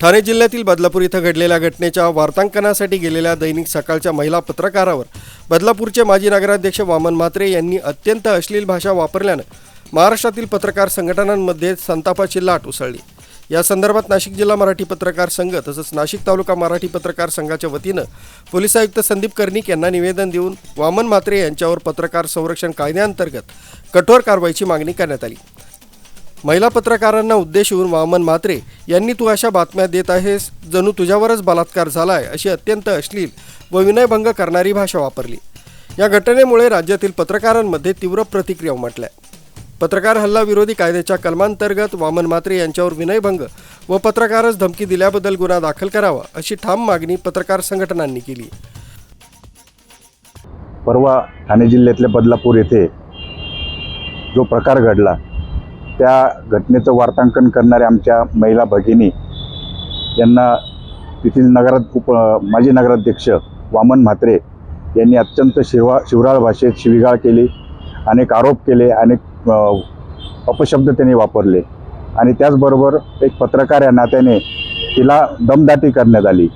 ठाणे जिल्ह्यातील बदलापूर इथं घडलेल्या घटनेच्या वार्तांकनासाठी गेलेल्या दैनिक सकाळच्या महिला पत्रकारावर बदलापूरचे माजी नगराध्यक्ष वामन म्हात्रे यांनी अत्यंत अश्लील भाषा वापरल्यानं महाराष्ट्रातील पत्रकार संघटनांमध्ये संतापाची लाट उसळली. या संदर्भात नाशिक जिल्हा मराठी पत्रकार संघ तसंच नाशिक तालुका मराठी पत्रकार संघाच्या वतीनं पोलीस आयुक्त संदीप कर्णिक यांना निवेदन देऊन वामन म्हात्रे यांच्यावर पत्रकार संरक्षण कायद्याअंतर्गत कठोर कारवाईची मागणी करण्यात आली. महिला पत्रकारांना उद्देशून वामन म्हात्रे यांनी तू अशा बातम्या देत आहेस जणू तुझ्यावरच बलात्कार झालाय अशी अत्यंत अश्लील व विनयभंग करणारी भाषा वापरली. या घटनेमुळे राज्यातील पत्रकारांमध्ये तीव्र प्रतिक्रिया उमटल्या. पत्रकार हल्ला विरोधी कायद्याच्या कलमांतर्गत वामन म्हात्रे यांच्यावर विनयभंग व पत्रकारच धमकी दिल्याबद्दल गुन्हा दाखल करावा अशी ठाम मागणी पत्रकार संघटनांनी केली. परवा ठाणे जिल्ह्यातल्या बदलापूर येथे जो प्रकार घडला त्या घटनेचं वार्तांकन करणाऱ्या आमच्या महिला भगिनी यांना तेथील नगरात उप माजी नगराध्यक्ष वामन म्हात्रे यांनी अत्यंत शिवा शिवराळ भाषेत शिविगाळ केली अनेक आरोप केले अनेक अपशब्द त्यांनी वापरले. आणि त्याचबरोबर एक पत्रकार या नात्याने तिला दमदाटी करण्यात आली.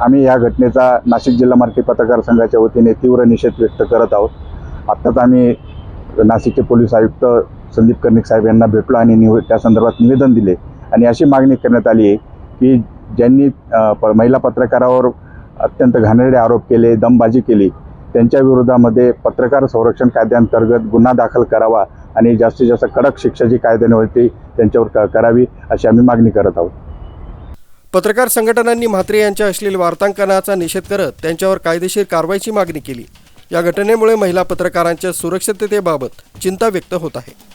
आम्ही या घटनेचा नाशिक जिल्हा मराठी पत्रकार संघाच्या वतीने तीव्र निषेध व्यक्त करत आहोत. आत्ताच आम्ही नाशिकचे पोलीस आयुक्त संदीप कर्णिक साहेब यांना भेटलो आणि निव त्या संदर्भात निवेदन दिले. आणि अशी मागणी करण्यात आली आहे की ज्यांनी प- महिला पत्रकारावर अत्यंत घाणेरडे आरोप केले दमबाजी केली त्यांच्या विरोधामध्ये पत्रकार संरक्षण कायद्यांतर्गत गुन्हा दाखल करावा आणि जास्तीत जास्त कडक शिक्षा जी कायद्याने होती त्यांच्यावर क- करावी अशी आम्ही मागणी करत आहोत. पत्रकार संघटनांनी म्हात्रे यांच्या अश्लील वार्तांकनाचा निषेध करत त्यांच्यावर कायदेशीर कारवाईची मागणी केली. या घटनेमुळे महिला पत्रकारांच्या सुरक्षिततेबाबत चिंता व्यक्त होत आहे.